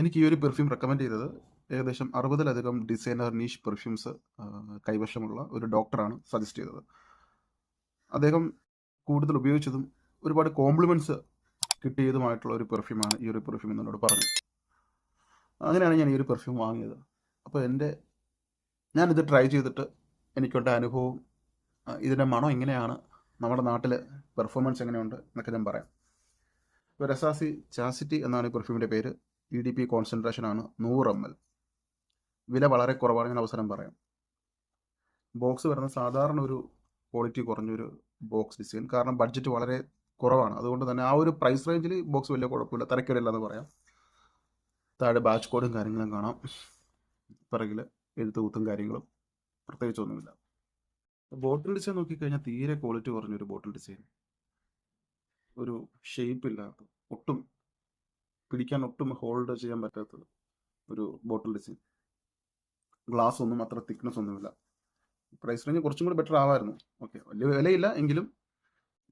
എനിക്ക് ഈ ഒരു പെർഫ്യൂം റെക്കമെൻഡ് ചെയ്തത് ഏകദേശം അറുപതിലധികം ഡിസൈനർ നീഷ് പെർഫ്യൂംസ് കൈവശമുള്ള ഒരു ഡോക്ടറാണ് സജസ്റ്റ് ചെയ്തത്. അദ്ദേഹം കൂടുതൽ ഉപയോഗിച്ചതും ഒരുപാട് കോംപ്ലിമെന്റ്സ് കിട്ടിയതുമായിട്ടുള്ള ഒരു പെർഫ്യൂമാണ് ഈ ഒരു പെർഫ്യൂം എന്നോട് പറഞ്ഞു. അങ്ങനെയാണ് ഞാൻ ഈ ഒരു പെർഫ്യൂം വാങ്ങിയത്. അപ്പോൾ എന്റെ ഞാനിത് ട്രൈ ചെയ്തിട്ട് എനിക്കുണ്ട അനുഭവം ഇതിന്റെ മണം എങ്ങനെയാണ് നമ്മുടെ നാട്ടിൽ പെർഫോമൻസ് എങ്ങനെയുണ്ട് എന്നൊക്കെ ഞാൻ പറയാം. ഇപ്പോൾ രസാസി ചാസിറ്റി എന്നാണ് ഈ പെർഫ്യൂമിന്റെ പേര്. ഇ ഡി പി കോൺസെൻട്രേഷൻ ആണ് നൂറ് എം എൽ വില വളരെ കുറവാണ് ഞാൻ അവസരം പറയാം. ബോക്സ് വരുന്ന സാധാരണ ഒരു ക്വാളിറ്റി കുറഞ്ഞൊരു ബോക്സ് ഡിസൈൻ കാരണം ബഡ്ജറ്റ് വളരെ കുറവാണ്. അതുകൊണ്ട് തന്നെ ആ ഒരു പ്രൈസ് റേഞ്ചിൽ ബോക്സ് വലിയ കുഴപ്പമില്ല. തിരക്കേടില്ല എന്ന് പറയാം. താഴെ ബാച്ച് കോഡും കാര്യങ്ങളും കാണാം. പിറകിൽ എഴുത്തുകൂത്തും കാര്യങ്ങളും. പ്രത്യേകിച്ചൊന്നുമില്ല ബോട്ടിൽ ഡിസൈൻ നോക്കിക്കഴിഞ്ഞാൽ തീരെ ക്വാളിറ്റി കുറഞ്ഞൊരു ബോട്ടിൽ ഡിസൈൻ ഒരു ഷേപ്പ് ഇല്ലാത്ത ഒട്ടും പിടിക്കാൻ ഒട്ടും ഹോൾഡ് ചെയ്യാൻ പറ്റാത്തത്. ഒരു ബോട്ടിൽ ഡിസൈൻ. ഗ്ലാസ് ഒന്നും അത്ര തിക്നെസ് ഒന്നുമില്ല. പ്രൈസ് റേഞ്ച് കുറച്ചും കൂടി ബെറ്റർ ആവായിരുന്നു. ഓക്കെ വലിയ വിലയില്ല എങ്കിലും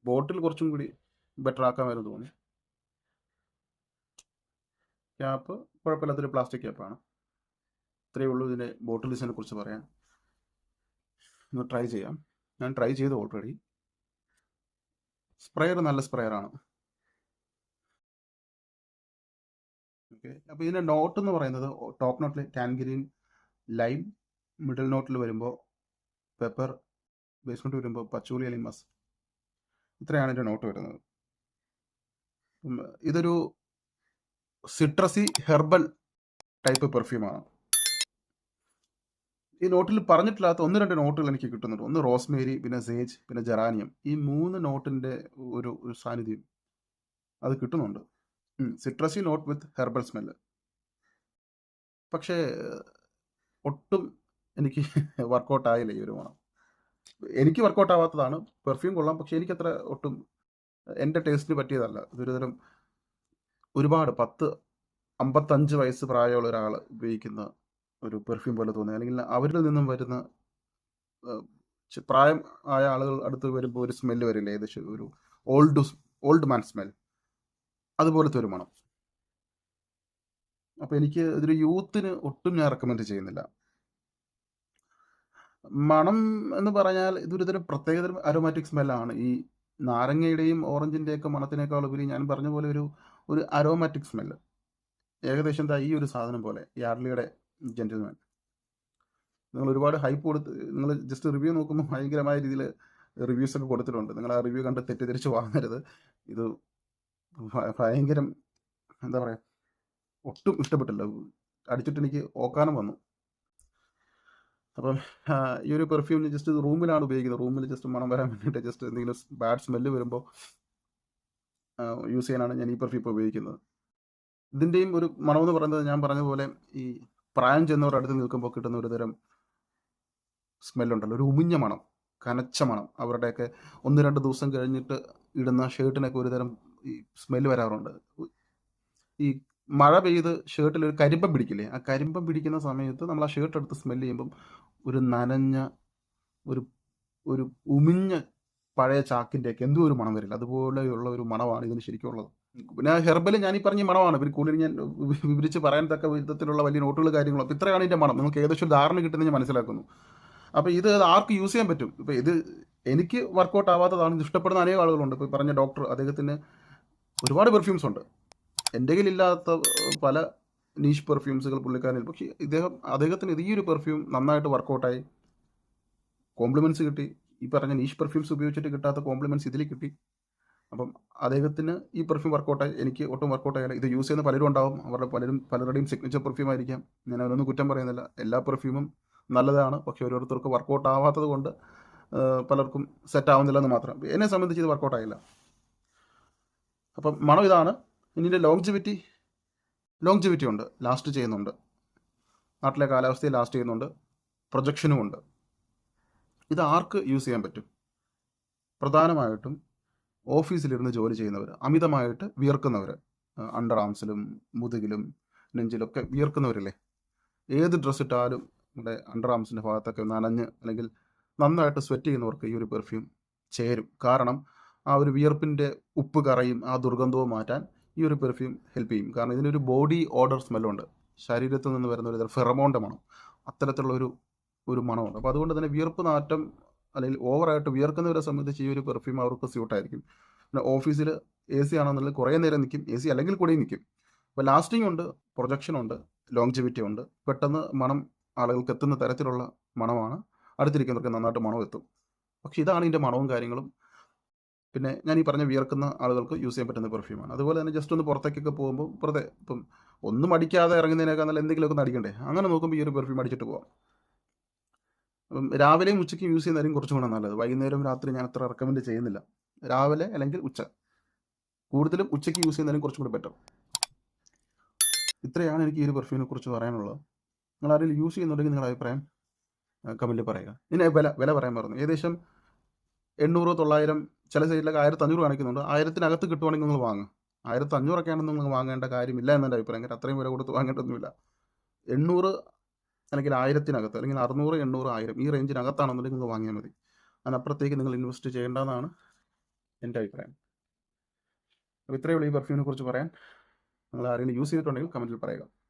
ബോട്ടിൽ കുറച്ചും കൂടി ബെറ്റർ ആക്കാമായിരുന്നു തോന്നി. ക്യാപ്പ് കുഴപ്പമില്ലാത്തൊരു പ്ലാസ്റ്റിക് ക്യാപ്പാണ് ഇത്രയേ ഉള്ളൂ ഇതിന്റെ ബോട്ടിൽ ഡിസൈനെ കുറിച്ച് പറയാൻ. ഒന്ന് ട്രൈ ചെയ്യാം. ഞാൻ ട്രൈ ചെയ്തു ഓൾറെഡി സ്പ്രെയർ നല്ല സ്പ്രെയറാണ് ഓക്കെ അപ്പോൾ ഇതിന്റെ നോട്ട് എന്ന് പറയുന്നത് ടോപ്പ് നോട്ടിൽ ടാൻഗ്രീൻ ലൈം മിഡിൽ നോട്ടിൽ വരുമ്പോൾ പെപ്പർ ബേസ് നോട്ട് വരുമ്പോൾ പച്ചോളി അലിമസ് മസ് ഇത്രയാണ് ഇതിന്റെ നോട്ട് വരുന്നത്. ഇതൊരു സിട്രസി ഹെർബൽ ടൈപ്പ് പെർഫ്യൂമാണ് ഈ നോട്ടിൽ പറഞ്ഞിട്ടില്ലാത്ത ഒന്ന് രണ്ട് നോട്ടുകൾ എനിക്ക് കിട്ടുന്നുണ്ട്. ഒന്ന് റോസ്മേരി പിന്നെ സേജ് പിന്നെ ജെറാനിയം ഈ മൂന്ന് നോട്ടിന്റെ ഒരു സാന്നിധ്യം അത് കിട്ടുന്നുണ്ട്. Citrusy note with herbal smell പക്ഷേ ഒട്ടും എനിക്ക് വർക്കൗട്ട് ആയില്ല ഈ ഒരു മണം എനിക്ക് വർക്കൗട്ട് ആവാത്തതാണ്. പെർഫ്യൂം കൊള്ളാം. പക്ഷേ എനിക്കത്ര ഒട്ടും എന്റെ ടേസ്റ്റിന് പറ്റിയതല്ല. ഇതൊരു തരം ഒരുപാട് പത്ത് അമ്പത്തഞ്ച് വയസ്സ് പ്രായമുള്ള ഒരാൾ ഉപയോഗിക്കുന്ന ഒരു പെർഫ്യൂം പോലെ തോന്നി. അല്ലെങ്കിൽ അവരിൽ നിന്നും വരുന്ന പ്രായം ആയ ആളുകൾ അടുത്ത് വരുമ്പോൾ ഒരു സ്മെല്ല് വരില്ല. ഏകദേശം ഒരു ഓൾഡ് ഓൾഡ് മാൻ സ്മെൽ അതുപോലത്തെ ഒരു മണം. അപ്പോൾ എനിക്ക് ഇതൊരു യൂത്തിന് ഒട്ടും ഞാൻ റെക്കമെൻഡ് ചെയ്യുന്നില്ല. മണം എന്ന് പറഞ്ഞാൽ ഇതൊരു തരം പ്രത്യേകതരം അരോമാറ്റിക് സ്മെല്ലാണ് ഈ നാരങ്ങയുടെയും ഓറഞ്ചിന്റെയൊക്കെ മണത്തിനേക്കാൾ ഉപരി ഞാൻ പറഞ്ഞ പോലെ ഒരു ഒരു അരോമാറ്റിക് സ്മെല്ല് ഏകദേശം എന്താ ഈ ഒരു സാധനം പോലെ യാർലിയുടെ ജെന്റിൽമാൻ നിങ്ങൾ ഒരുപാട് ഹൈപ്പ് കൊടുത്ത് നിങ്ങൾ ജസ്റ്റ് റിവ്യൂ നോക്കുമ്പോൾ ഭയങ്കരമായ രീതിയിൽ റിവ്യൂസ് ഒക്കെ കൊടുത്തിട്ടുണ്ട്. നിങ്ങൾ ആ റിവ്യൂ കണ്ട് തെറ്റിദ്ധരിച്ച് വാങ്ങരുത്. ഇത് ഭയങ്കരം എന്താ പറയുക ഒട്ടും ഇഷ്ടപ്പെട്ടില്ല. അടിച്ചിട്ട് എനിക്ക് ഓക്കാനം വന്നു. അപ്പം ഈ ഒരു പെർഫ്യൂമിന് ജസ്റ്റ് റൂമിലാണ് ഉപയോഗിക്കുന്നത്. റൂമിൽ ജസ്റ്റ് മണം വരാൻ വേണ്ടിയിട്ട് ജസ്റ്റ് എന്തെങ്കിലും ബാഡ് സ്മെല്ല് വരുമ്പോൾ യൂസ് ചെയ്യാനാണ് ഞാൻ ഈ പെർഫ്യൂം ഇപ്പോൾ ഉപയോഗിക്കുന്നത്. ഇതിന്റെയും ഒരു മണമെന്ന് പറയുന്നത് ഞാൻ പറഞ്ഞ പോലെ ഈ പ്രായം ചെന്നവരുടെ അടുത്ത് നിൽക്കുമ്പോൾ കിട്ടുന്ന ഒരു തരം സ്മെല്ലുണ്ടല്ലോ ഒരു ഉമിഞ്ഞ മണം കനച്ച മണം. അവരുടെയൊക്കെ ഒന്ന് രണ്ട് ദിവസം കഴിഞ്ഞിട്ട് ഇടുന്ന ഷർട്ടിനൊക്കെ ഒരു തരം ഈ സ്മെല്ല് വരാറുണ്ട്. ഈ മഴ പെയ്ത് ഷർട്ടിൽ ഒരു കരിമ്പം പിടിക്കില്ലേ? ആ കരിമ്പം പിടിക്കുന്ന സമയത്ത് നമ്മൾ ആ ഷർട്ട് എടുത്ത് സ്മെല്ല് ചെയ്യുമ്പം ഒരു നനഞ്ഞ ഒരു ഒരു ഉമിഞ്ഞ പഴയ ചാക്കിന്റെയൊക്കെ എന്തോ ഒരു മണം വരില്ല. അതുപോലെയുള്ള ഒരു മണമാണ് ഇതിന് ശരിക്കും ഉള്ളത്. പിന്നെ ഹെർബൽ ഞാൻ ഈ പറഞ്ഞ മണമാണ്. പിന്നെ കൂടുതൽ ഞാൻ വിവരിച്ച് പറയാൻ തക്ക വിധത്തിലുള്ള വലിയ നോട്ടുകൾ കാര്യങ്ങളും അപ്പോൾ ഇത്രയാണ് ഇതിന്റെ മണം. നമുക്ക് ഏകദേശം ഒരു ധാരണ കിട്ടുന്നത് ഞാൻ മനസ്സിലാക്കുന്നു. അപ്പോൾ ഇത് ആർക്ക് യൂസ് ചെയ്യാൻ പറ്റും? ഇപ്പോൾ ഇത് എനിക്ക് വർക്കൗട്ട് ആവാത്തതാണ്. ഇത് ഇഷ്ടപ്പെടുന്ന അനേകം ആളുകളുണ്ട്. ഇപ്പോൾ പറഞ്ഞ ഡോക്ടർ അദ്ദേഹത്തിന് ഒരുപാട് പെർഫ്യൂംസ് ഉണ്ട്. എന്റെ കയ്യിലില്ലാത്ത പല നീഷ് പെർഫ്യൂംസുകൾ പുള്ളിക്കാരനിൽ. പക്ഷേ ഇദ്ദേഹം അദ്ദേഹത്തിന് ഈ ഒരു പെർഫ്യൂം നന്നായിട്ട് വർക്കൗട്ടായി കോംപ്ലിമെന്റ്സ് കിട്ടി. ഈ പറഞ്ഞ നീഷ് പെർഫ്യൂംസ് ഉപയോഗിച്ചിട്ട് കിട്ടാത്ത കോംപ്ലിമെന്റ്സ് ഇതിൽ കിട്ടി. അപ്പം അദ്ദേഹത്തിന് ഈ പെർഫ്യൂം വർക്കൗട്ടായി എനിക്ക് ഒട്ടും വർക്കൗട്ടായാലും ഇത് യൂസ് ചെയ്യുന്ന പലരും ഉണ്ടാവും. അവരുടെ പലരും പലരുടെയും സിഗ്നേച്ചർ പെർഫ്യൂം ആയിരിക്കാം. ഞാൻ അവരൊന്നും കുറ്റം പറയുന്നില്ല. എല്ലാ പെർഫ്യൂമും നല്ലതാണ്. പക്ഷേ ഓരോരുത്തർക്ക് വർക്കൗട്ട് ആവാത്തത് കൊണ്ട് പലർക്കും സെറ്റ് ആവുന്നില്ല എന്ന് മാത്രം. എന്നെ സംബന്ധിച്ച് ഇത് വർക്കൗട്ട് ആയില്ല. അപ്പം മണം ഇതാണ്? ഇതിന്റെ ലോങ്ജിവിറ്റി ലോങ്ജിവിറ്റി ഉണ്ട്. ലാസ്റ്റ് ചെയ്യുന്നുണ്ട്. നാട്ടിലെ കാലാവസ്ഥയിൽ ലാസ്റ്റ് ചെയ്യുന്നുണ്ട്. പ്രൊജക്ഷനും ഉണ്ട്. ഇത് ആർക്ക് യൂസ് ചെയ്യാൻ പറ്റും? പ്രധാനമായിട്ടും ഓഫീസിലിരുന്ന് ജോലി ചെയ്യുന്നവർ അമിതമായിട്ട് വിയർക്കുന്നവർ അണ്ടർ ആംസിലും മുതുകിലും നെഞ്ചിലൊക്കെ വിയർക്കുന്നവരില്ലേ? ഏത് ഡ്രസ്സ് ഇട്ടാലും നമ്മുടെ അണ്ടർ ആംസിന്റെ ഭാഗത്തൊക്കെ നനഞ്ഞ് അല്ലെങ്കിൽ നന്നായിട്ട് സ്വെറ്റ് ചെയ്യുന്നവർക്ക് ഈ ഒരു പെർഫ്യൂം ചേരും. കാരണം ആ ഒരു വിയർപ്പിന്റെ ഉപ്പ് കറയും ആ ദുർഗന്ധവും മാറ്റാൻ ഈ ഒരു പെർഫ്യൂം ഹെൽപ്പ് ചെയ്യും. കാരണം ഇതിനൊരു ബോഡി ഓർഡർ സ്മെല്ലുണ്ട് ശരീരത്തിൽ നിന്ന് വരുന്ന ഒരു ഫെറമോണിന്റെ മണം. അത്തരത്തിലുള്ള ഒരു ഒരു മണമുണ്ട്. അപ്പോൾ അതുകൊണ്ട് തന്നെ വിയർപ്പ് നാറ്റം അല്ലെങ്കിൽ ഓവറായിട്ട് വിയർക്കുന്നവരെ സംബന്ധിച്ച് ഈ ഒരു പെർഫ്യൂം അവർക്ക് സ്യൂട്ടായിരിക്കും പിന്നെ ഓഫീസിൽ എ സി ആണെന്നുണ്ടെങ്കിൽ കുറേ നേരം നിൽക്കും എ സി അല്ലെങ്കിൽ കൂടി നിൽക്കും അപ്പോൾ ലാസ്റ്റിംഗ് ഉണ്ട് പ്രൊജക്ഷൻ ഉണ്ട് ലോങ്ജിവിറ്റി ഉണ്ട്. പെട്ടെന്ന് മണം ആളുകൾക്ക് എത്തുന്ന തരത്തിലുള്ള മണമാണ് അടുത്തിരിക്കുന്നവർക്ക് നന്നായിട്ട് മണം എത്തും. പക്ഷേ ഇതാണ് ഇതിന്റെ മണവും കാര്യങ്ങളും. പിന്നെ ഞാൻ ഈ പറഞ്ഞ വിയർക്കുന്ന ആളുകൾക്ക് യൂസ് ചെയ്യാൻ പറ്റുന്ന പെർഫ്യൂമാണ് അതുപോലെ തന്നെ ജസ്റ്റ് ഒന്ന് പുറത്തേക്കൊക്കെ പോകുമ്പോൾ പുറത്തെ ഇപ്പം ഒന്നും അടിക്കാതെ ഇറങ്ങുന്നതിനേക്കാൾ നല്ല എന്തെങ്കിലുമൊക്കെ അടിക്കണ്ടേ? അങ്ങനെ നോക്കുമ്പോൾ ഈ ഒരു പെർഫ്യൂം അടിച്ചിട്ട് പോകാം അപ്പം രാവിലെയും ഉച്ചയ്ക്കും യൂസ് ചെയ്യുന്നതായിരിക്കും കുറച്ചും കൂടെ നല്ലത്. വൈകുന്നേരം രാത്രി ഞാൻ അത്ര റെക്കമെൻഡ് ചെയ്യുന്നില്ല. രാവിലെ അല്ലെങ്കിൽ ഉച്ച. കൂടുതലും ഉച്ചയ്ക്ക് യൂസ് ചെയ്യുന്നതിനും കുറച്ചും കൂടെ ബെറ്റർ ഇത്രയാണ് എനിക്ക് ഈ ഒരു പെർഫ്യൂമിനെ കുറിച്ച് പറയാനുള്ളത്. നിങ്ങൾ ആരെങ്കിലും യൂസ് ചെയ്യുന്നുണ്ടെങ്കിൽ നിങ്ങളുടെ അഭിപ്രായം കമന്റിൽ പറയുക. ഇനി വില വില പറയാൻ പറഞ്ഞു ഏകദേശം എണ്ണൂറ് തൊള്ളായിരം ചില സൈറ്റിലൊക്കെ ആയിരത്തി അഞ്ഞൂറ് കാണിക്കുന്നുണ്ട്. ആയിരത്തിനകത്ത് കിട്ടുവാണെങ്കിൽ നിങ്ങൾ വാങ്ങും. ആയിരത്തി അഞ്ഞൂറൊക്കെ ആണെങ്കിൽ നിങ്ങൾ വാങ്ങേണ്ട കാര്യമില്ല എന്നെന്റെ അഭിപ്രായം. കാരണം അത്രയും വില കൊടുത്ത് വാങ്ങേണ്ടതൊന്നുമില്ല. എണ്ണൂറ് അല്ലെങ്കിൽ ആയിരത്തിനകത്ത് അല്ലെങ്കിൽ അറുന്നൂറ് എണ്ണൂറ് ആയിരം ഈ റേഞ്ചിനകത്താണെന്നുണ്ടെങ്കിൽ നിങ്ങൾ വാങ്ങിയാൽ മതി. അതിനപ്പുറത്തേക്ക് നിങ്ങൾ ഇൻവെസ്റ്റ് ചെയ്യേണ്ടതെന്നാണ് എന്റെ അഭിപ്രായം. അപ്പോൾ ഇത്രയേ ഉള്ളൂ ഈ പെർഫ്യൂമിനെ കുറിച്ച് പറയാൻ. നിങ്ങൾ ആരെങ്കിലും യൂസ് ചെയ്തിട്ടുണ്ടെങ്കിൽ കമന്റിൽ പറയുക.